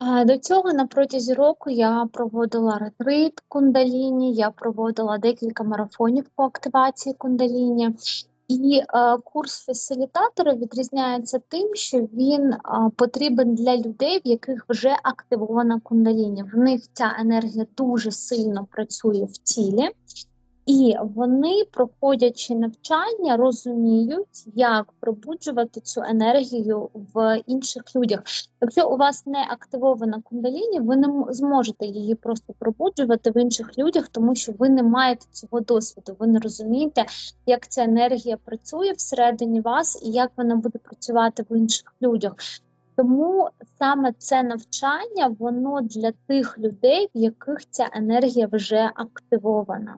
А, До цього на протязі року я проводила ретрит кундаліні, я проводила декілька марафонів по активації кундаліні. І е, курс фасилітатора відрізняється тим, що він е, потрібен для людей, в яких вже активована кундаліні. В них ця енергія дуже сильно працює в тілі, і вони, проходячи навчання, розуміють, як пробуджувати цю енергію в інших людях. Якщо у вас не активована кундаліні, ви не зможете її просто пробуджувати в інших людях, тому що ви не маєте цього досвіду. Ви не розумієте, як ця енергія працює всередині вас і як вона буде працювати в інших людях. Тому саме це навчання воно для тих людей, в яких ця енергія вже активована.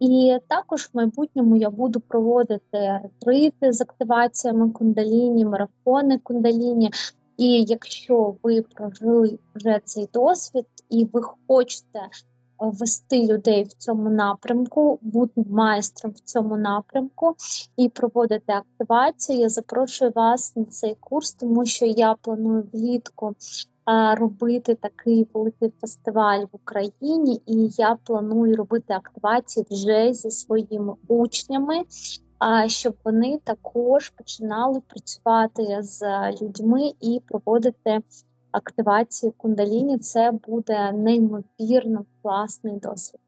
І також в майбутньому я буду проводити ретрити з активаціями кундаліні, марафони кундаліні. І якщо ви прожили вже цей досвід і ви хочете вести людей в цьому напрямку, бути майстром в цьому напрямку і проводити активацію, я запрошую вас на цей курс, тому що я планую влітку робити такий великий фестиваль в Україні, і я планую робити активації вже зі своїми учнями, щоб вони також починали працювати з людьми і проводити активацію кундаліні. Це буде неймовірно класний досвід.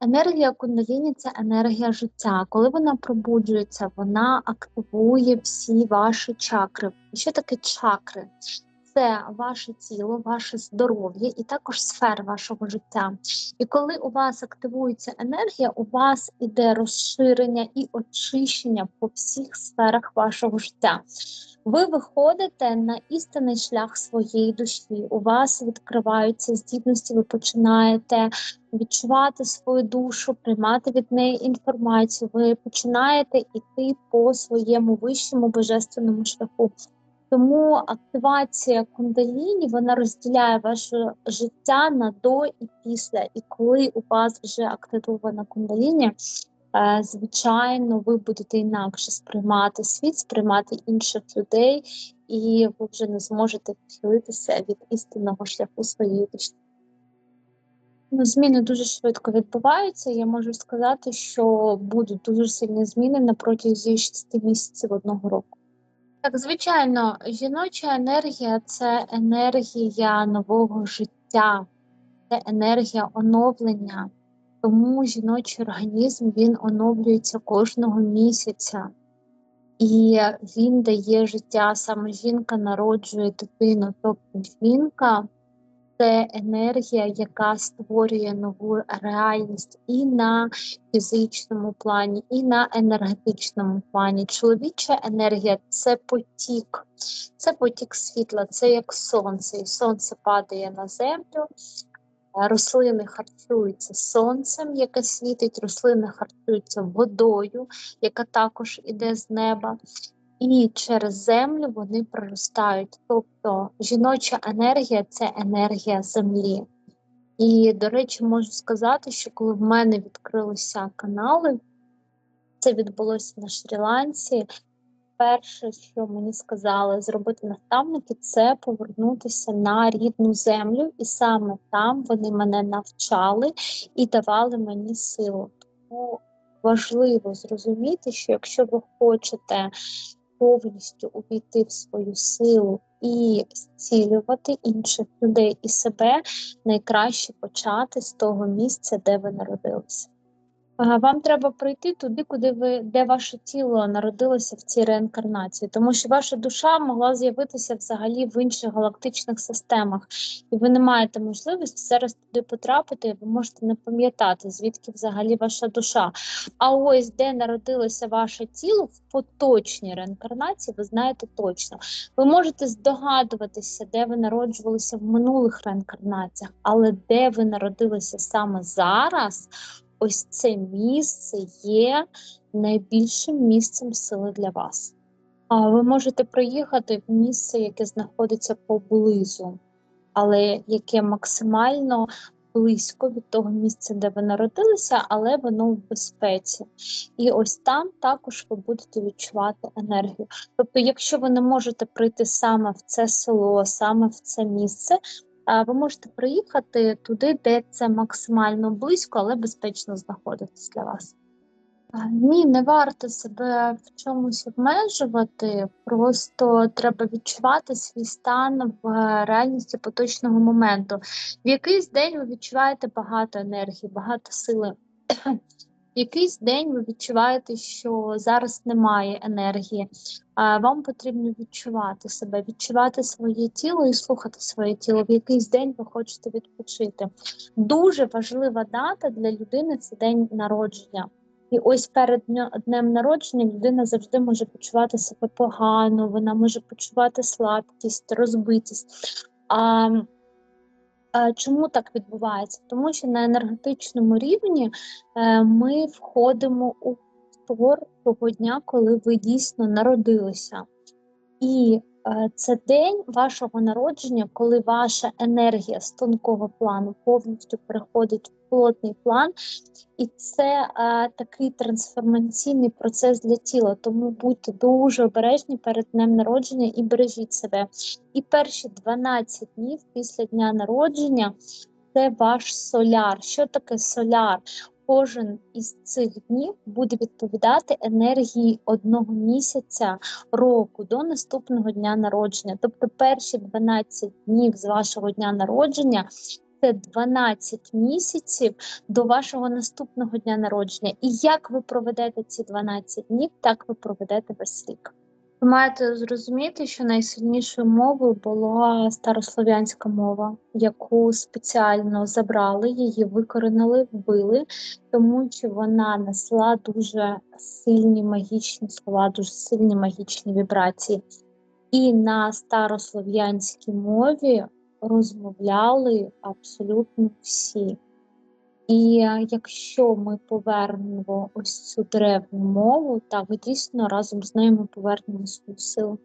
Енергія кундаліні це енергія життя. Коли вона пробуджується, вона активує всі ваші чакри. Що таке чакри? Це ваше тіло, ваше здоров'я і також сфера вашого життя. І коли у вас активується енергія, у вас іде розширення і очищення по всіх сферах вашого життя. Ви виходите на істинний шлях своєї душі. У вас відкриваються здібності, ви починаєте відчувати свою душу, приймати від неї інформацію. Ви починаєте йти по своєму вищому божественному шляху. Тому активація кундаліні вона розділяє ваше життя на до і після. І коли у вас вже активована кундаліні, е, звичайно, ви будете інакше сприймати світ, сприймати інших людей, і ви вже не зможете відхилитися від істинного шляху своєї душі. Ну, зміни дуже швидко відбуваються. Я можу сказати, що будуть дуже сильні зміни на протязі 6 місяців одного року. Так, звичайно, жіноча енергія це енергія нового життя, це енергія оновлення. Тому жіночий організм він оновлюється кожного місяця, і він дає життя. Саме жінка народжує дитину. Тобто жінка це енергія, яка створює нову реальність і на фізичному плані, і на енергетичному плані. Чоловіча енергія це потік, це потік світла, це як сонце, і сонце падає на землю. Рослини харчуються сонцем, яке світить, рослини харчуються водою, яка також іде з неба, і через землю вони проростають. Тобто жіноча енергія це енергія землі. І, до речі, можу сказати, що коли в мене відкрилися канали, це відбулося на Шрі-Ланці. Перше, що мені сказали зробити наставники, це повернутися на рідну землю, і саме там вони мене навчали і давали мені силу. Тому важливо зрозуміти, що якщо ви хочете повністю увійти в свою силу і зцілювати інших людей і себе, найкраще почати з того місця, де ви народилися. Вам треба прийти туди, куди ви, де ваше тіло народилося в цій реінкарнації, тому що ваша душа могла з'явитися взагалі в інших галактичних системах, і ви не маєте можливості зараз туди потрапити, ви можете не пам'ятати, звідки взагалі ваша душа. А ось де народилося ваше тіло в поточній реінкарнації, ви знаєте точно. Ви можете здогадуватися, де ви народжувалися в минулих реінкарнаціях, але де ви народилися саме зараз ось це місце є найбільшим місцем сили для вас. А ви можете приїхати в місце, яке знаходиться поблизу, але яке максимально близько від того місця, де ви народилися, але воно в безпеці. І ось там також ви будете відчувати енергію. Тобто, якщо ви не можете прийти саме в це село, саме в це місце, ви можете приїхати туди, де це максимально близько, але безпечно знаходитись для вас. Ні, не варто себе в чомусь обмежувати, просто треба відчувати свій стан в реальності поточного моменту. В якийсь день ви відчуваєте багато енергії, багато сили. Якийсь день ви відчуваєте, що зараз немає енергії. А вам потрібно відчувати себе, відчувати своє тіло і слухати своє тіло. В якийсь день ви хочете відпочити. Дуже важлива дата для людини це день народження. І ось перед днем народження людина завжди може почувати себе погано, вона може почувати слабкість, розбитість. А чому так відбувається? Тому що на енергетичному рівні е, ми входимо у твор того дня, коли ви дійсно народилися. І е, це день вашого народження, коли ваша енергія з тонкого плану повністю переходить в плотний план, і це е, такий трансформаційний процес для тіла. Тому будьте дуже обережні перед днем народження і бережіть себе. І перші 12 днів після дня народження це ваш соляр. Що таке соляр? Кожен із цих днів буде відповідати енергії одного місяця року до наступного дня народження. Тобто перші 12 днів з вашого дня народження це 12 місяців до вашого наступного дня народження. І як ви проведете ці 12 днів, так ви проведете весь рік. Ви маєте зрозуміти, що найсильнішою мовою була старослов'янська мова, яку спеціально забрали, її викоренили, вбили, тому що вона несла дуже сильні магічні слова, дуже сильні магічні вібрації. І на старослов'янській мові розмовляли абсолютно всі. І е, якщо ми повернемо ось цю древню мову, так дійсно разом з нею ми повернемо свою силу.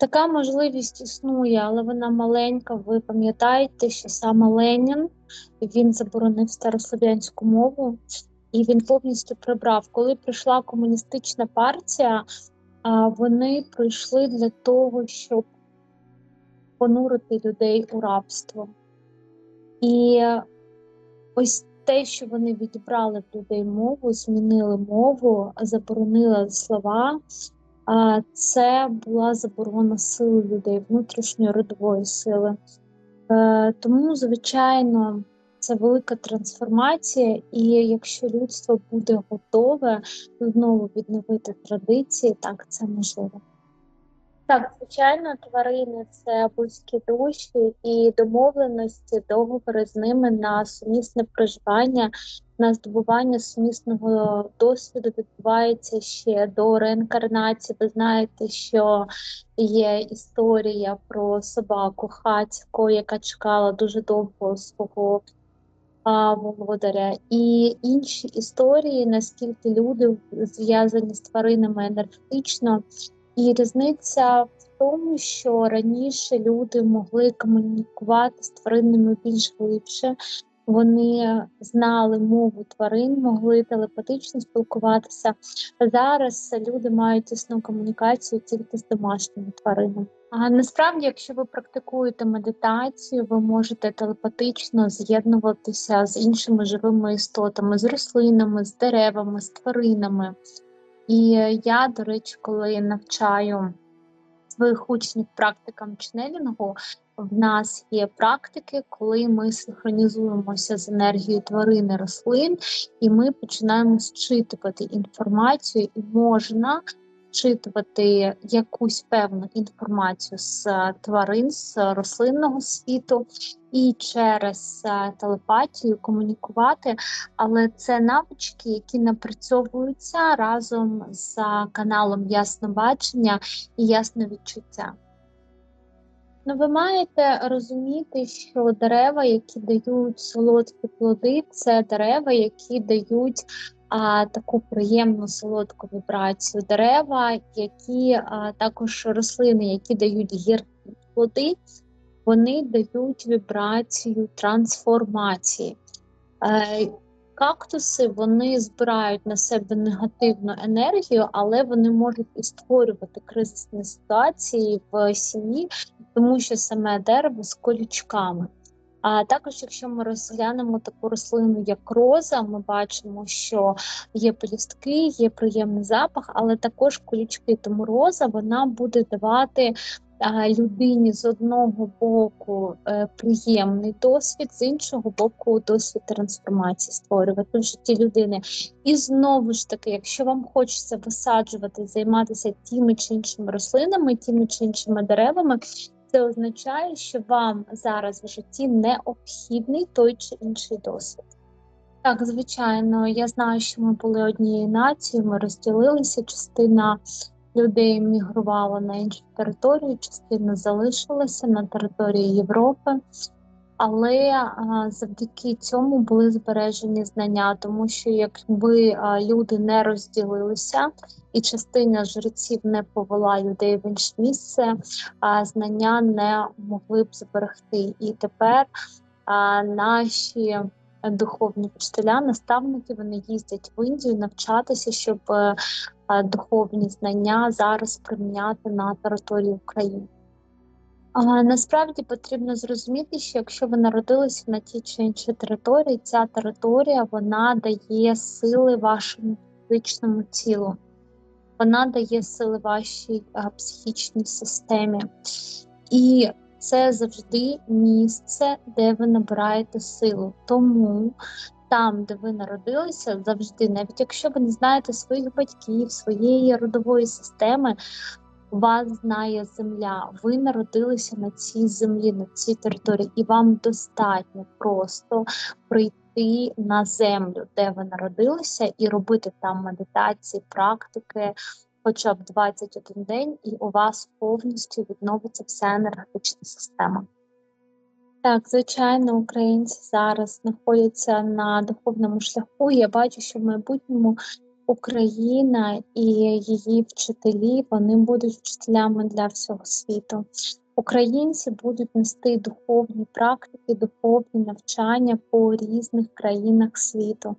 Така можливість існує, але вона маленька. Ви пам'ятаєте, що саме Ленін він заборонив старослов'янську мову і він повністю прибрав. Коли прийшла комуністична партія, вони прийшли для того, щоб понурити людей у рабство. І ось те, що вони відібрали в людей мову, змінили мову, заборонили слова, це була заборона сили людей, внутрішньої родової сили. Е, Тому, звичайно, це велика трансформація, і якщо людство буде готове знову відновити традиції, так це можливо. Так, звичайно, тварини це близькі душі і домовленості, договори з ними на сумісне проживання, на здобування сумісного досвіду відбувається ще до реінкарнації. Ви знаєте, що є історія про собаку хатько, яка чекала дуже довго свого а, володаря, і інші історії, наскільки люди зв'язані з тваринами енергетично. І різниця в тому, що раніше люди могли комунікувати з тваринами більш глибше, вони знали мову тварин, могли телепатично спілкуватися. Зараз люди мають тісну комунікацію тільки з домашніми тваринами. А насправді, якщо ви практикуєте медитацію, ви можете телепатично з'єднуватися з іншими живими істотами, з рослинами, з деревами, з тваринами. І я, до речі, коли навчаю своїх учнів практикам чнелінгу, в нас є практики, коли ми синхронізуємося з енергією тварин і рослин, і ми починаємо зчитувати інформацію, і можна вчитувати якусь певну інформацію з е, тварин, з рослинного світу і через е, телепатію комунікувати, але це навички, які напрацьовуються разом з каналом Яснобачення і ясновідчуття. Ну, ви маєте розуміти, що дерева, які дають солодкі плоди, це дерева, які дають а, таку приємну солодку вібрацію. Дерева, які а, також рослини, які дають гіркі плоди, вони дають вібрацію трансформації. Е, Кактуси вони збирають на себе негативну енергію, але вони можуть і створювати кризисні ситуації в сім'ї, тому що саме дерево з колючками. А також, якщо ми розглянемо таку рослину, як роза, ми бачимо, що є пелюстки, є приємний запах, але також колючки. Тому роза вона буде давати людині з одного боку е, приємний досвід, з іншого боку, досвід трансформації створювати в житті людини. І знову ж таки, якщо вам хочеться висаджувати, займатися тими чи іншими рослинами, тими чи іншими деревами. Це означає, що вам зараз в житті необхідний той чи інший досвід. Так, звичайно, я знаю, що ми були однією нацією, ми розділилися. Частина людей мігрувала на іншу територію, частина залишилася на території Європи, але а, завдяки цьому були збережені знання, тому що якби а, люди не розділилися і частина жреців не повела людей в інше місце, а знання не могли б зберегти. І тепер а, наші духовні вчителя, наставники вони їздять в Індію навчатися, щоб е, духовні знання зараз приміняти на території України. Насправді потрібно зрозуміти, що якщо ви народилися на тій чи іншій території, ця територія вона дає сили вашому фізичному тілу, вона дає сили вашій а, психічній системі. І це завжди місце, де ви набираєте силу. Тому там, де ви народилися, завжди, навіть якщо ви не знаєте своїх батьків, своєї родової системи, вас знає земля. Ви народилися на цій землі, на цій території, і вам достатньо просто прийти на землю, де ви народилися, і робити там медитації, практики. Хоча б 21 день, і у вас повністю відновиться вся енергетична система. Так, звичайно, українці зараз знаходяться на духовному шляху. Я бачу, що в майбутньому Україна і її вчителі вони будуть вчителями для всього світу. Українці будуть нести духовні практики, духовні навчання по різних країнах світу.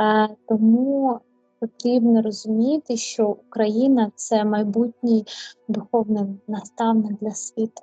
Е, Тому потрібно розуміти, що Україна це майбутній духовний наставник для світу.